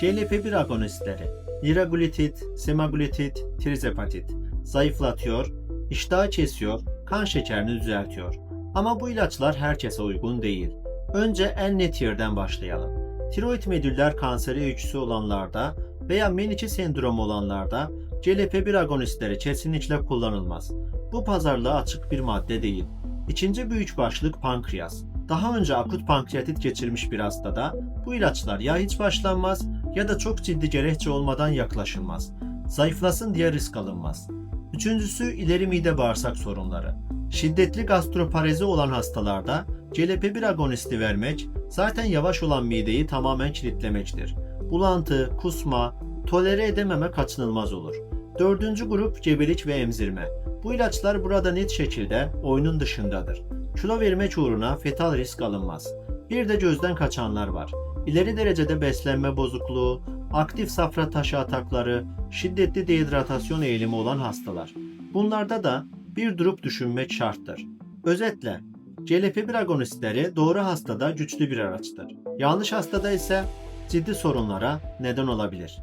CLP-1 agonistleri liraglutid, semaglutid, trizepatit zayıflatıyor, iştahı kesiyor, kan şekerini düzeltiyor. Ama bu ilaçlar herkese uygun değil. Önce en net yerden başlayalım. Tiroid medüller kanseri öyküsü olanlarda veya Meniçi sendromu olanlarda CLP-1 agonistleri kesinlikle kullanılmaz. Bu pazarlığa açık bir madde değil. İkinci büyük başlık pankreas. Daha önce akut pankreatit geçirmiş bir hastada bu ilaçlar ya hiç başlanmaz ya da çok ciddi gerekçe olmadan yaklaşılmaz. Zayıflasın diye risk alınmaz. Üçüncüsü ileri mide bağırsak sorunları. Şiddetli gastroparezi olan hastalarda CLP-1 agonisti vermek zaten yavaş olan mideyi tamamen kilitlemektir. Bulantı, kusma, tolere edememe kaçınılmaz olur. Dördüncü grup gebelik ve emzirme. Bu ilaçlar burada net şekilde oyunun dışındadır. Kilo vermek uğruna fetal risk alınmaz. Bir de gözden kaçanlar var. İleri derecede beslenme bozukluğu, aktif safra taşı atakları, şiddetli dehidratasyon eğilimi olan hastalar. Bunlarda da bir durup düşünmek şarttır. Özetle, CLP-1 agonistleri doğru hastada güçlü bir araçtır. Yanlış hastada ise ciddi sorunlara neden olabilir.